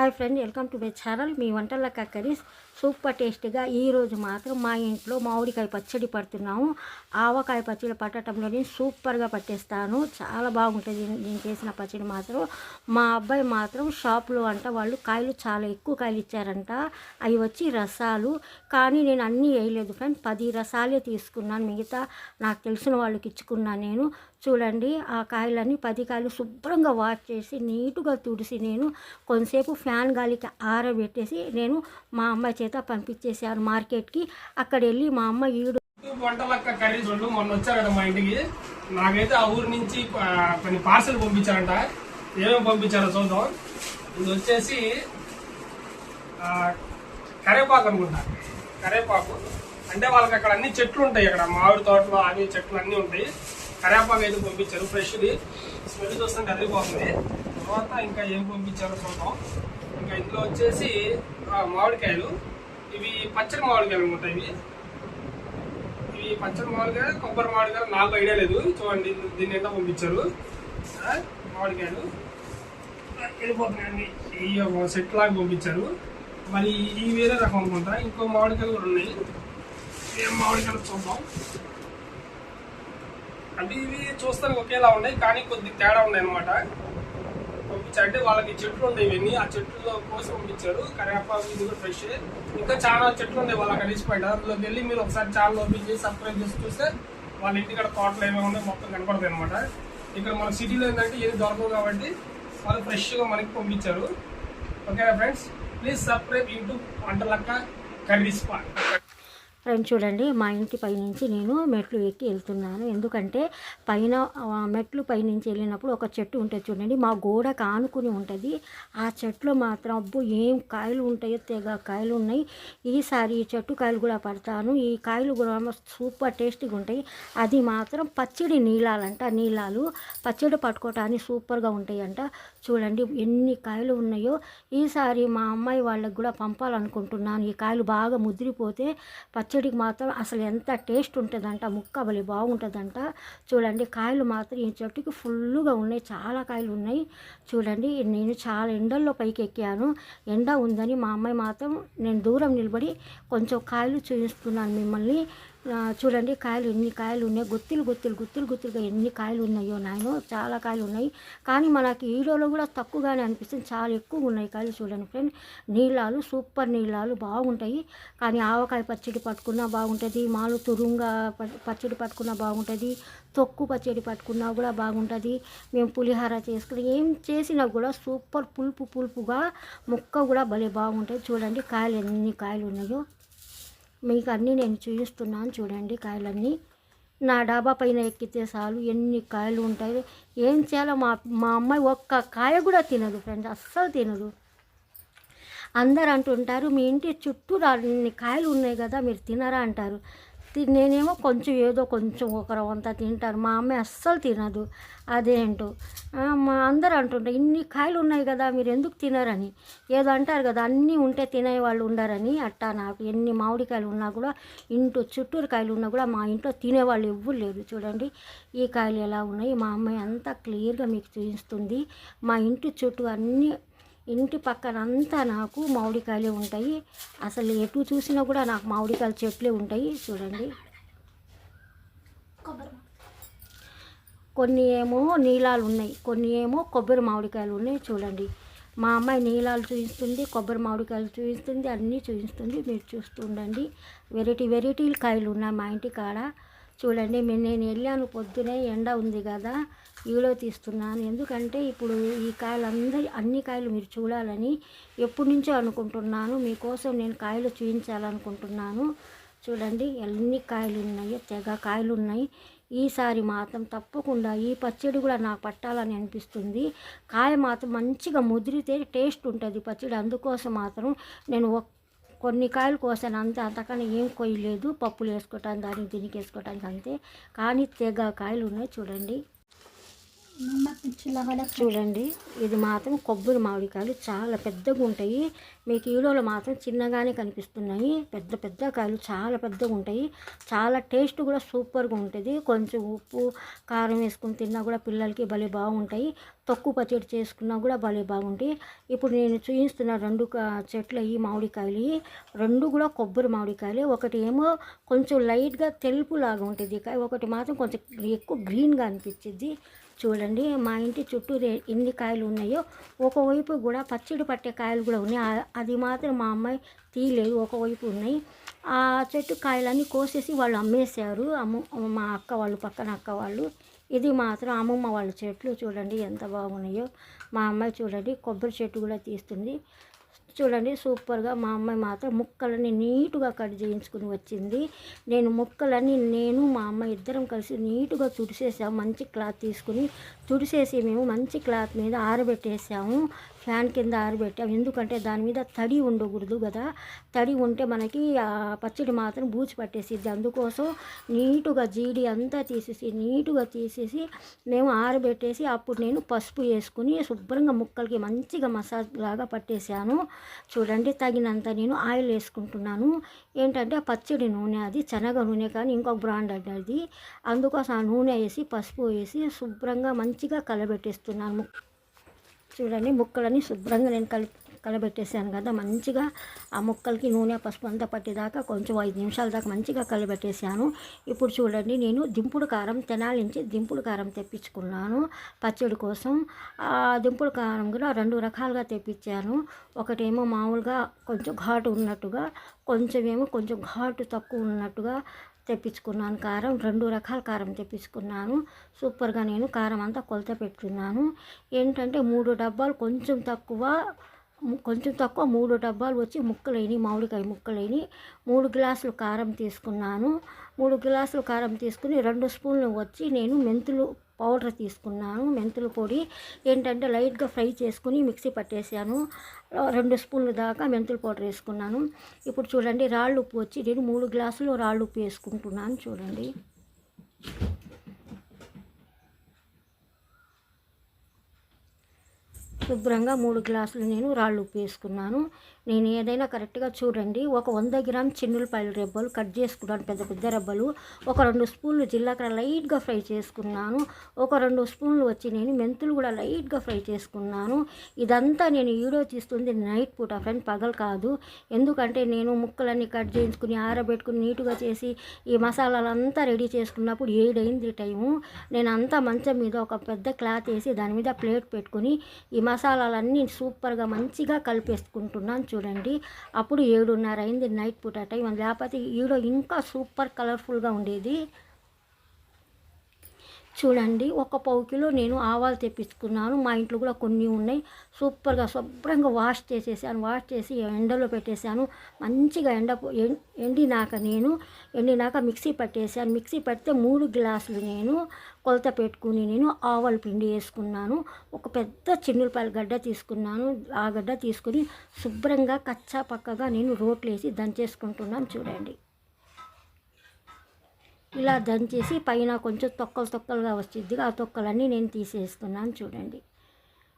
Hi friend welcome to my channel. మీ వంటల curries super టేస్టీగా ఈరోజు మాత్రం మా ఇంట్లో మామిడికాయ పచ్చడి పడుతున్నాము. ఆవకాయ పచ్చడి పట్టడంలోనే సూపర్గా పట్టేస్తాను. చాలా బాగుంటుంది నేను చేసిన పచ్చడి మాత్రం. మా అబ్బాయి మాత్రం షాప్లో అంట వాళ్ళు కాయలు చాలా ఎక్కువ కాయలు ఇచ్చారంట. అవి వచ్చి రసాలు. కానీ నేను అన్నీ వేయలేదు ఫ్రెండ్. పది రసాలే తీసుకున్నాను. మిగతా నాకు తెలిసిన వాళ్ళకి ఇచ్చుకున్నాను నేను. చూడండి ఆ కాయలన్నీ పది కాయలు శుభ్రంగా వాష్ చేసి నీటుగా తుడిసి నేను కొంతసేపు ఫ్యాన్ గాలికి ఆరబెట్టేసి నేను మా అమ్మాయి చేత పంపించేసాను మార్కెట్కి. అక్కడ వెళ్ళి మా అమ్మ ఈడు వంటలక్క కర్రీస్ వాళ్ళు మొన్న వచ్చారట మా ఇంటికి. నాకైతే ఆ ఊరు నుంచి కొన్ని పార్సల్ పంపించారంట. ఏమేమి పంపించారో చూద్దాం. ఇది వచ్చేసి కరేపాకు అనుకుంటా. కరేపాకు. అంటే వాళ్ళకి అక్కడ అన్ని చెట్లు ఉంటాయి అక్కడ. మామిడి తోటలో అన్ని చెట్లు అన్నీ ఉంటాయి. కరేపాకు అయితే పంపించారు ఫ్రెష్ది స్మెల్ చూస్తుంటే అదిరిపోతుంది. తర్వాత ఇంకా ఏం పంపించారో చూద్దాం. ఇంకా ఇందులో వచ్చేసి మామిడికాయలు. ఇవి పచ్చడి మామిడికాయలు అనమాట ఇవి. ఇవి పచ్చడి మామిడికాయ కొబ్బరి మామిడికాయ నాకు ఐడియా లేదు. చూడండి దీన్ని ఎంత పంపించారు? మామిడికాయలు. వెళ్ళిపోతున్నాయండి ఈ సెట్ లాగా పంపించారు. మరి ఈ వేరే రకం అనుకుంటా ఇంకో మామిడికాయలు కూడా ఉన్నాయి. ఏం మామిడికాయలు చూద్దాం. అంటే ఇవి చూస్తానికి ఒకేలా ఉన్నాయి కానీ కొద్ది తేడా ఉన్నాయి అనమాట అంటే వాళ్ళకి చెట్లు ఉండేవి ఇవన్నీ ఆ చెట్లు కోసి పంపించారు కరివేపాకు ఇది కూడా ఫ్రెష్ ఇంకా చాలా చెట్లు ఉన్నాయి వాళ్ళకి కలిసిపోయాడు అందులోకి వెళ్ళి మీరు ఒకసారి ఛానల్ ఓపెన్ చేసి సబ్స్క్రైబ్ చేసి చూస్తే వాళ్ళ ఇంటికాడ తోటలు ఏమేమి ఉన్నాయో మొత్తం కనపడదు అనమాట ఇక్కడ మన సిటీలో ఏంటంటే ఏది దొరకవు కాబట్టి వాళ్ళు ఫ్రెష్గా మనకి పంపించారు. ఓకేనా friends please subscribe YouTube Vantalakka curry spot friend చూడండి మా ఇంటి పైనుంచి నేను మెట్లు ఎక్కి వెళ్తున్నాను. ఎందుకంటే పైన మెట్లు పైనుంచి వెళ్ళినప్పుడు ఒక చెట్టు ఉంటుంది చూడండి మా గోడ కానుకుని ఉంటుంది. ఆ చెట్లు మాత్రం అబ్బో ఏం కాయలు ఉంటాయో తెగ కాయలు ఉన్నాయి. ఈసారి ఈ చెట్టు కాయలు కూడా పడతాను. ఈ కాయలు కూడా సూపర్ టేస్టీగా ఉంటాయి. అది మాత్రం పచ్చడి నీళ్ళాలంట నీళ్ళాలు. పచ్చడి పట్టుకోవటానికి సూపర్గా ఉంటాయంట. చూడండి ఎన్ని కాయలు ఉన్నాయో. ఈసారి మా అమ్మాయి వాళ్ళకి కూడా పంపాలనుకుంటున్నాను. ఈ కాయలు బాగా ముదిరిపోతే పచ్చడికి మాత్రం అసలు ఎంత టేస్ట్ ఉంటుందంట ముక్క భలే బాగుంటుందంట. చూడండి కాయలు మాత్రం ఈ చెట్టుకి ఫుల్గా ఉన్నాయి చాలా కాయలు ఉన్నాయి. చూడండి నేను చాలా ఎండల్లో పైకి ఎక్కాను. ఎండ ఉందని మా అమ్మాయి మాత్రం నేను దూరం నిలబడి కొంచెం కాయలు చూపిస్తున్నాను మిమ్మల్ని. చూడండి కాయలు ఎన్ని కాయలు ఉన్నాయి. గుత్తిలు గుత్తిలు గుత్తిలు గుత్తిలుగా ఎన్ని కాయలు ఉన్నాయో నాయన. చాలా కాయలు ఉన్నాయి. కానీ మనకి ఈడోలో కూడా తక్కువగానే అనిపిస్తుంది. చాలా ఎక్కువ ఉన్నాయి కాయలు చూడండి ఫ్రెండ్. నీళ్ళాలు సూపర్ నీళ్ళాలు బాగుంటాయి. కానీ ఆవకాయ పచ్చడి పట్టుకున్నా బాగుంటుంది. మాలు తురుంగా పచ్చడి పట్టుకున్నా బాగుంటుంది. తొక్కు పచ్చడి పట్టుకున్నా కూడా బాగుంటుంది. మేము పులిహార చేసుకుని ఏం చేసినా కూడా సూపర్ పులుపు పులుపుగా ముక్క కూడా భలే బాగుంటుంది చూడండి కాయలు ఎన్ని కాయలు ఉన్నాయో. మీకు అన్నీ నేను చూపిస్తున్నాను చూడండి కాయలన్నీ. నా డాబా పైన ఎక్కితే చాలు. ఎన్ని కాయలు ఉంటాయి. ఏం చేయాలో మా మా అమ్మాయి ఒక్క కాయ కూడా తినదు ఫ్రెండ్స్. అస్సలు తినదు. అందరు అంటుంటారు మీ ఇంటి చుట్టూ అన్ని కాయలు ఉన్నాయి కదా మీరు తినరా? అంటారు. నేనేమో కొంచెం ఏదో కొంచెం ఒక రవంతా తింటారు మా అమ్మాయి అస్సలు తినదు. అదేంటో. మా అందరు అంటుంటారు ఇన్ని కాయలు ఉన్నాయి కదా మీరు ఎందుకు తినరని? ఏదో అంటారు కదా అన్నీ ఉంటే తినే వాళ్ళు ఉండరని అట్టా నాకు. ఎన్ని మామిడికాయలు ఉన్నా కూడా ఇంట్లో చుట్టూరు కాయలు ఉన్నా కూడా మా ఇంట్లో తినేవాళ్ళు ఎవ్వరు లేరు. చూడండి ఈ కాయలు ఎలా ఉన్నాయి? మా అమ్మాయి అంతా క్లియర్గా మీకు చూపిస్తుంది. మా ఇంటి చుట్టూ అన్నీ ఇంటి పక్కన అంతా నాకు మామిడికాయలే ఉంటాయి. అసలు ఎటు చూసినా కూడా నాకు మామిడికాయల చెట్లే ఉంటాయి. చూడండి. కొన్ని ఏమో నీలాలు ఉన్నాయి. కొన్ని ఏమో కొబ్బరి మామిడికాయలు ఉన్నాయి. చూడండి. మా అమ్మాయి నీలాలు చూపిస్తుంది కొబ్బరి మామిడికాయలు చూపిస్తుంది అన్నీ చూపిస్తుంది మీరు చూస్తుండండి వెరైటీ వెరైటీ కాయలు ఉన్నాయి మా ఇంటి కాడ. చూడండి నేను వెళ్ళాను పొద్దునే ఎండ ఉంది కదా. వీడియో తీస్తున్నాను. ఎందుకంటే ఇప్పుడు ఈ కాయలు అందరి అన్ని కాయలు మీరు చూడాలని ఎప్పటి నుంచో అనుకుంటున్నాను. మీకోసం నేను కాయలు చూపించాలనుకుంటున్నాను చూడండి ఎన్ని కాయలు ఉన్నాయో తెగ కాయలు ఉన్నాయి ఈసారి మాత్రం తప్పకుండా ఈ పచ్చడి కూడా నాకు పట్టాలని అనిపిస్తుంది. కాయ మాత్రం మంచిగా ముదిరితే టేస్ట్ ఉంటుంది పచ్చడి. అందుకోసం మాత్రం నేను ఒక్- కొన్ని కాయలు కోసాను. అంతే అంతకన్నా ఏం కొయ్యలేదు. పప్పులు వేసుకోవటానికి దానికి దీనికి వేసుకోవటానికి అంతే. కానీ తెగ కాయలు ఉన్నాయి చూడండి. చూడండి ఇది మాత్రం కొబ్బరి మామిడికాయలు చాలా పెద్దగా ఉంటాయి. మీకు ఈరోలో మాత్రం చిన్నగానే కనిపిస్తున్నాయి. పెద్ద పెద్ద కాయలు చాలా పెద్దగా ఉంటాయి. చాలా టేస్ట్ కూడా సూపర్గా ఉంటుంది. కొంచెం ఉప్పు కారం వేసుకుని తిన్నా కూడా పిల్లలకి భలే బాగుంటాయి. తక్కువ పచ్చడి చేసుకున్నా కూడా భలే బాగుంటాయి. ఇప్పుడు నేను చూపిస్తున్న రెండు కా- చెట్లు ఈ మామిడికాయలు రెండు కూడా కొబ్బరి మామిడికాయలు. ఒకటి ఏమో కొంచెం లైట్గా తెలుపు లాగా ఉంటుంది. ఒకటి మాత్రం కొంచెం ఎక్కువ గ్రీన్గా అనిపించింది. చూడండి మా ఇంటి చుట్టూ ఎన్ని కాయలు ఉన్నాయో ఒకవైపు కూడా పచ్చడి పట్టే కాయలు కూడా ఉన్నాయి. అది మాత్రం మా అమ్మాయి తీయలేదు ఒకవైపు ఉన్నాయి. ఆ చెట్టు కాయలన్నీ కోసేసి వాళ్ళు అమ్మేశారు. అమ్మ మా అక్క వాళ్ళు పక్కన అక్క వాళ్ళు. ఇది మాత్రం అమ్మమ్మ వాళ్ళ చెట్లు. చూడండి ఎంత బాగున్నాయో. మా అమ్మాయి చూడండి కొబ్బరి చెట్టు కూడా తీస్తుంది. చూడండి సూపర్గా మా అమ్మాయి మాత్రం ముక్కలని నీటుగా కట్ చేయించుకుని వచ్చింది. నేను ముక్కలని నేను మా అమ్మాయి ఇద్దరం కలిసి నీటుగా తుడిసేసాము. మంచి క్లాత్ తీసుకుని తుడిసేసి మేము మంచి క్లాత్ మీద ఆరబెట్టేసాము. ఫ్యాన్ కింద ఆరబెట్టాము ఎందుకంటే దాని మీద తడి ఉండకూడదు కదా. తడి ఉంటే మనకి ఆ పచ్చడి మాత్రం బూజు పట్టేసిద్ది. అందుకోసం నీటుగా జీడి అంతా తీసేసి నీటుగా తీసేసి మేము ఆరబెట్టేసి అప్పుడు నేను పసుపు వేసుకుని శుభ్రంగా ముక్కలకి మంచిగా మసాజ్ లాగా పట్టేశాను. చూడండి తగినంత నేను ఆయిల్ వేసుకుంటున్నాను. ఏంటంటే పచ్చడి నూనె అది శనగ నూనె కానీ ఇంకొక బ్రాండ్ అండి అది. అందుకోసం ఆ నూనె వేసి పసుపు వేసి శుభ్రంగా మంచిగా కలబెట్టేస్తున్నాను. చూడండి ముక్కలని శుభ్రంగా నేను కలిపి కలబెట్టేసాను కదా మంచిగా ఆ ముక్కలకి నూనె పసుపు అంతా పట్టేదాకా కొంచెం ఐదు నిమిషాల దాకా మంచిగా కలబెట్టేసాను. ఇప్పుడు చూడండి నేను దింపుడు కారం తెనాలి నుంచి దింపుడు కారం తెప్పించుకున్నాను పచ్చడి కోసం. ఆ దింపుడు కారం కూడా రెండు రకాలుగా తెప్పించాను. ఒకటేమో మామూలుగా కొంచెం ఘాటు ఉన్నట్టుగా కొంచెం ఏమో కొంచెం ఘాటు తక్కువ ఉన్నట్టుగా తెప్పించుకున్నాను కారం. రెండు రకాల కారం తెప్పించుకున్నాను. సూపర్గా నేను కారం అంతా కొలత పెట్టుకున్నాను ఏంటంటే మూడు డబ్బాలు కొంచెం తక్కువ కొంచెం తక్కువ మూడు డబ్బాలు వచ్చి ముక్కలైనవి మామిడికాయ ముక్కలైనవి మూడు గ్లాసులు కారం తీసుకున్నాను. మూడు గ్లాసులు కారం తీసుకుని రెండు స్పూన్లు వచ్చి నేను మెంతులు పౌడర్ తీసుకున్నాను. మెంతుల పొడి ఏంటంటే లైట్గా ఫ్రై చేసుకుని మిక్సీ పట్టేసాను. రెండు స్పూన్లు దాకా మెంతుల పౌడర్ వేసుకున్నాను. ఇప్పుడు చూడండి రాళ్ళు ఉప్పు వచ్చి నేను మూడు గ్లాసులు రాళ్ళు ఉప్పు వేసుకుంటున్నాను. చూడండి. శుభ్రంగా మూడు గ్లాసులు నేను రాళ్ళు ఉప్పు వేసుకున్నాను. నేను ఏదైనా కరెక్ట్గా చూడండి. ఒక వంద గ్రామ్ చిన్నులపాయల రెబ్బలు కట్ చేసుకున్నాను. పెద్ద పెద్ద రెబ్బలు. ఒక రెండు స్పూన్లు జీలకర్ర లైట్గా ఫ్రై చేసుకున్నాను. ఒక రెండు స్పూన్లు వచ్చి నేను మెంతులు కూడా లైట్గా ఫ్రై చేసుకున్నాను. ఇదంతా నేను వీడియో తీస్తుంది నైట్ పూట ఫ్రెండ్ పగలు కాదు. ఎందుకంటే నేను ముక్కలన్నీ కట్ చేయించుకుని ఆరబెట్టుకుని నీట్గా చేసి ఈ మసాలాలంతా రెడీ చేసుకున్నప్పుడు ఏడైంది టైము. నేను అంతా మంచం మీద ఒక పెద్ద క్లాత్ వేసి దాని మీద ప్లేట్ పెట్టుకుని ఈ మసాలాలన్నీ సూపర్గా మంచిగా కలిపేసుకుంటున్నాను. చూడండి. అప్పుడు ఏడున్నర అయింది నైట్ పూట టైం లేకపోతే ఈడో ఇంకా సూపర్ కలర్ఫుల్గా ఉండేది. చూడండి ఒక పావు కిలో నేను ఆవాలు తెప్పించుకున్నాను. మా ఇంట్లో కూడా కొన్ని ఉన్నాయి. సూపర్గా శుభ్రంగా వాష్ చేసేసాను. వాష్ చేసి ఎండలో పెట్టేశాను. మంచిగా ఎండ ఎండినాక నేను ఎండినాక మిక్సీ పట్టేసాను మిక్సీ పడితే మూడు గ్లాసులు నేను కొలత పెట్టుకుని నేను ఆవాల పిండి వేసుకున్నాను. ఒక పెద్ద చిన్నులపాయల గడ్డ తీసుకున్నాను. ఆ గడ్డ తీసుకుని శుభ్రంగా కచ్చా పక్కగా నేను రోట్లు వేసి దంచేసుకుంటున్నాను. చూడండి. ఇలా దంచేసి పైన కొంచెం తొక్కలు తొక్కలుగా వచ్చింది ఆ తొక్కలన్నీ నేను తీసేస్తున్నాను చూడండి.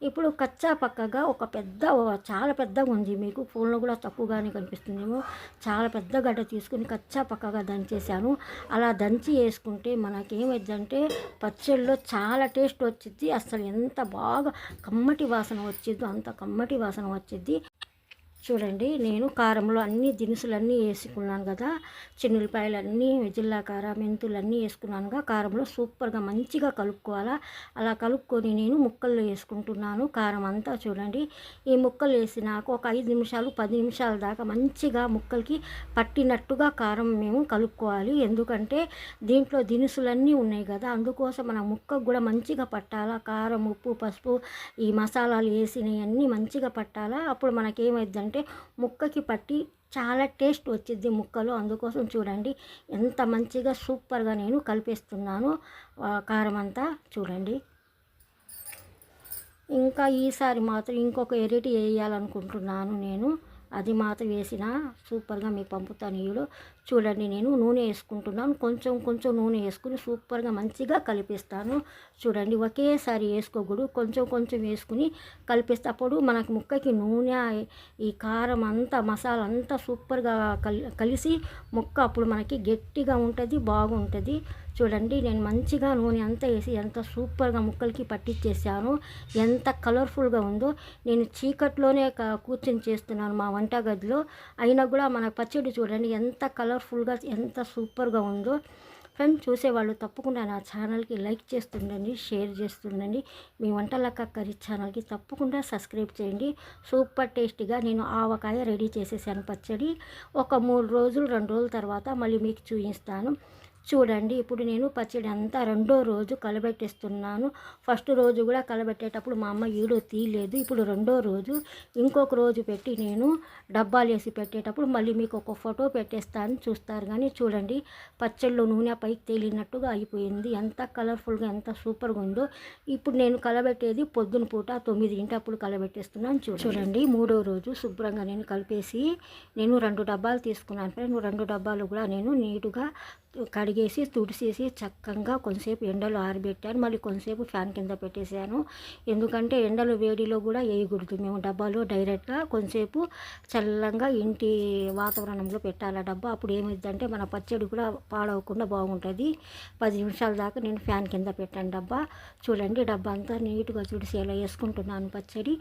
ఇప్పుడు కచ్చా పక్కగా ఒక పెద్ద చాలా పెద్దగా ఉంది మీకు ఫోన్లో కూడా తక్కువగానే కనిపిస్తుందేమో. చాలా పెద్ద గడ్డ తీసుకుని కచ్చా పక్కగా దంచేసాను అలా దంచి వేసుకుంటే మనకేమైందంటే పచ్చళ్ళలో చాలా టేస్ట్ వచ్చింది అసలు ఎంత బాగా కమ్మటి వాసన వచ్చిద్దో అంత కమ్మటి వాసన వచ్చింది చూడండి నేను కారంలో అన్ని దినుసులన్నీ వేసుకున్నాను కదా చిన్నులపాయలు అన్నీ జిల్లాకార మెంతులు అన్నీ వేసుకున్నానుగా కారంలో సూపర్గా మంచిగా కలుపుకోవాలా? అలా కలుపుకొని నేను ముక్కలు వేసుకుంటున్నాను. కారం అంతా చూడండి ఈ ముక్కలు వేసినాక ఒక ఐదు నిమిషాలు పది నిమిషాల దాకా మంచిగా ముక్కలకి పట్టినట్టుగా కారం మేము కలుపుకోవాలి. ఎందుకంటే దీంట్లో దినుసులన్నీ ఉన్నాయి కదా అందుకోసం మన ముక్కకు కూడా మంచిగా పట్టాలా? కారం ఉప్పు పసుపు ఈ మసాలాలు వేసినవన్నీ మంచిగా పట్టాలా? అప్పుడు మనకేమైందంటే ముక్కకి పట్టి చాలా టేస్ట్ వచ్చింది ముక్కలు. అందుకోసం చూడండి ఎంత మంచిగా సూపర్గా నేను కలిపేస్తున్నాను కారం అంతా చూడండి. ఇంకా ఈసారి మాత్రం ఇంకొక ఎరిటి వేయాలనుకుంటున్నాను నేను. అది మాత్రం వేసిన సూపర్గా మీకు పంపుతాను ఇవ్వడు చూడండి నేను నూనె వేసుకుంటున్నాను. కొంచెం కొంచెం నూనె వేసుకుని సూపర్గా మంచిగా కలిపిస్తాను. చూడండి ఒకేసారి వేసుకోకూడదు. కొంచెం కొంచెం వేసుకుని కలిపిస్తే. అప్పుడు మనకు ముక్కకి నూనె ఈ కారం అంతా మసాలా అంతా సూపర్గా కలి కలిసి ముక్క అప్పుడు మనకి గట్టిగా ఉంటుంది బాగుంటుంది. చూడండి నేను మంచిగా నూనె అంతా వేసి ఎంత సూపర్గా ముక్కలకి పట్టించేసాను ఎంత కలర్ఫుల్గా ఉందో. నేను చీకట్లోనే కూర్చొని చేస్తున్నాను మా వంటగదిలో అయినా కూడా మన పచ్చడి చూడండి ఎంత కలర్ఫుల్గా ఎంత సూపర్గా ఉందో. ఫ్రెండ్స్ చూసేవాళ్ళు తప్పకుండా నా ఛానల్కి లైక్ చేస్తుండండి షేర్ చేస్తుండండి. మీ వంటలక్క కర్రీ ఛానల్కి తప్పకుండా సబ్స్క్రైబ్ చేయండి. సూపర్ టేస్టీగా నేను ఆవకాయ రెడీ చేసేసాను పచ్చడి. ఒక మూడు రోజులు రెండు రోజుల తర్వాత మళ్ళీ మీకు చూపిస్తాను. చూడండి ఇప్పుడు నేను పచ్చడి అంతా రెండో రోజు కలబెట్టేస్తున్నాను. ఫస్ట్ రోజు కూడా కలబెట్టేటప్పుడు మా అమ్మ ఈడో తీయలేదు. ఇప్పుడు రెండో రోజు ఇంకొక రోజు పెట్టి నేను డబ్బాలు వేసి పెట్టేటప్పుడు మళ్ళీ మీకు ఒక ఫోటో పెట్టేస్తాను చూస్తారు. కానీ చూడండి పచ్చళ్ళు నూనె పైకి తేలినట్టుగా అయిపోయింది. ఎంత కలర్ఫుల్గా ఎంత సూపర్గా ఉందో. ఇప్పుడు నేను కలబెట్టేది పొద్దున పూట తొమ్మిది ఇంటప్పుడు కలబెట్టేస్తున్నాను చూ- చూడండి. మూడో రోజు శుభ్రంగా నేను కలిపేసి నేను రెండు డబ్బాలు తీసుకున్నాను. ఫ్రెండ్ రెండు డబ్బాలు కూడా నేను నీటుగా కడిగి కడిగేసి తుడిసేసి చక్కగా కొంతసేపు ఎండలో ఆరబెట్టాను. మళ్ళీ కొంతసేపు ఫ్యాన్ కింద పెట్టేశాను. ఎందుకంటే ఎండలో వేడిలో కూడా వేయకూడదు. మేము డబ్బాలో డైరెక్ట్గా కొంతసేపు చల్లంగా ఇంటి వాతావరణంలో పెట్టాలి ఆ డబ్బా. అప్పుడు ఏమైందంటే మన పచ్చడి కూడా పాడవకుండా బాగుంటుంది. పది నిమిషాల దాకా నేను ఫ్యాన్ కింద పెట్టాను డబ్బా. చూడండి డబ్బా అంతా నీట్గా తుడిసేలా ఎలా వేసుకుంటున్నాను పచ్చడి.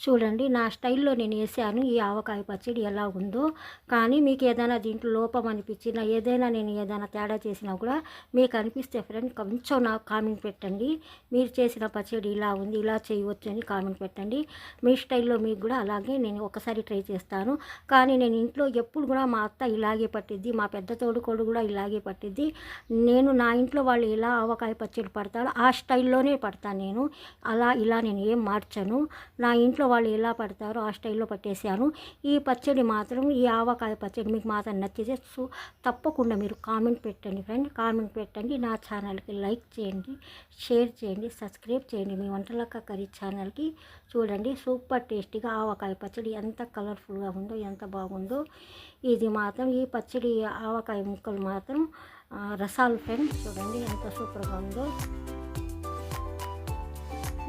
చూడండి నా స్టైల్లో నేను వేసాను ఈ ఆవకాయ పచ్చడి ఎలా ఉందో. కానీ మీకు ఏదైనా దీంట్లో లోపం అనిపించినా ఏదైనా నేను ఏదైనా తేడా చేసినా కూడా మీకు అనిపిస్తే ఫ్రెండ్ కొంచెం నాకు కామెంట్ పెట్టండి. మీరు చేసిన పచ్చడి ఇలా ఉంది ఇలా చేయవచ్చు అని కామెంట్ పెట్టండి. మీ స్టైల్లో మీకు కూడా అలాగే నేను ఒకసారి ట్రై చేస్తాను. కానీ నేను ఇంట్లో ఎప్పుడు కూడా మా అత్త ఇలాగే పట్టిద్ది మా పెద్ద తోడుకోడు కూడా ఇలాగే పట్టిద్ది. నేను నా ఇంట్లో వాళ్ళు ఎలా ఆవకాయ పచ్చడి పడతారో ఆ స్టైల్లోనే పడతాను నేను. అలా ఇలా నేను ఏం మార్చను. నా ఇంట్లో వాళ్ళు ఎలా పడతారో ఆ స్టైల్లో పట్టేశాను ఈ పచ్చడి మాత్రం ఈ ఆవకాయ పచ్చడి మీకు మాత్రం నచ్చితే సో తప్పకుండా మీరు కామెంట్ పెట్టండి ఫ్రెండ్. కామెంట్ పెట్టండి నా ఛానల్కి లైక్ చేయండి షేర్ చేయండి సబ్స్క్రైబ్ చేయండి. మీ వంటలక్క కర్రీ ఛానల్కి చూడండి. సూపర్ టేస్టీగా ఆవకాయ పచ్చడి ఎంత కలర్ఫుల్గా ఉందో ఎంత బాగుందో. ఇది మాత్రం ఈ పచ్చడి ఆవకాయ ముక్కలు మాత్రం రసాలు ఫ్రెండ్. చూడండి ఎంత సూపర్గా ఉందో.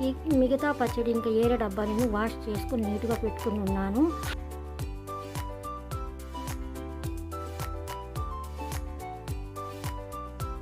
ఈ మిగతా పచ్చడి ఇంకా ఏరే డబ్బా నేను వాష్ చేసుకుని నీట్గా పెట్టుకుని ఉన్నాను.